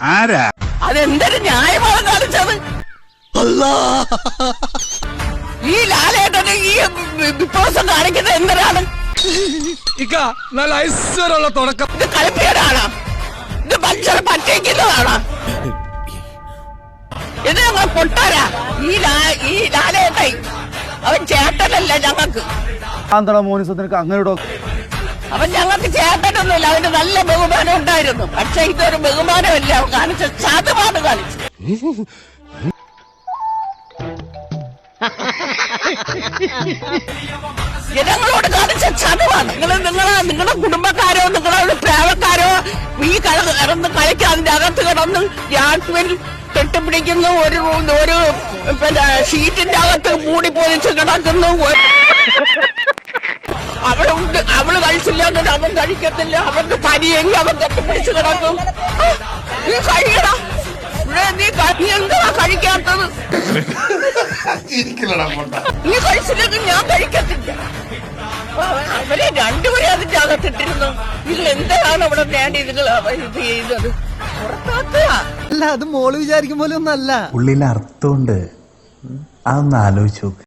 ആരാ? അതെന്തൊരു ന്യായമാണ് കാണിച്ചത്? ഈ ലാലേട്ടന് ഈ വിപ്ലവസം കാണിക്കുന്നത് എന്തിനാണ് ഇക്ക നല്ല ഐശ്വര്യമുള്ള തുടക്കം. ഇത് കളിപ്പിയതാണോ ഇത് മനുഷ്യരെ പറ്റിക്കുന്നതാണോ? ഇത് ഞങ്ങൾ പൊട്ടാരാ ഈ ഈ ലാലേട്ടൻ. അവൻ ചേട്ടനല്ല ഞങ്ങൾക്ക്. ആന്തള മോനിസത്തിനൊക്കെ അങ്ങനെ അവൻ ഞങ്ങൾക്ക് ചേട്ടനൊന്നുമില്ല. അവന് നല്ല ബഹുമാനം ഉണ്ടായിരുന്നു. പക്ഷെ ഇതൊരു ബഹുമാനമല്ല. കാണിച്ച ചാതുമാണ് കാണിച്ചു ജനങ്ങളോട് കാണിച്ച ചതുവാണ് നിങ്ങൾ നിങ്ങളെ നിങ്ങളുടെ കുടുംബക്കാരോ നിങ്ങളുടെ പ്രേവക്കാരോ ഈ കട ഇറന്ന് കളിക്കാൻ അതിന്റെ അകത്ത് കിടന്ന് രാത്രിയിൽ കെട്ടിപ്പിടിക്കുന്നു ഒരു ഒരു പിന്നെ ഷീറ്റിന്റെ അകത്ത് മൂടി പൊതിച്ച് കിടക്കുന്നു ഒരു- അവളുണ്ട് എന്നിട്ട് അവൻ കഴിക്കത്തില്ല. അവർക്ക് പനിയെങ്കിൽ അവൻ കെട്ടിപ്പിടിച്ച് കിടക്കും. നീ കഴിയട. നീ നീ എന്താ കഴിക്കാത്തത്? നീ കഴിച്ചില്ലെങ്കിൽ ഞാൻ കഴിക്കത്തില്ല. അവരെ രണ്ടുപേരെ അതിന്റെ അകത്തിട്ടിരുന്നു. നിങ്ങൾ എന്താണ് അവിടെ നേടി നിങ്ങൾ ഇത് ചെയ്തത്. അല്ല അത് മോൾ വിചാരിക്കും പോലെ ഒന്നല്ല. ഉള്ളിൽ അർത്ഥമുണ്ട്. അതൊന്ന് ആലോചിച്ചു നോക്ക്.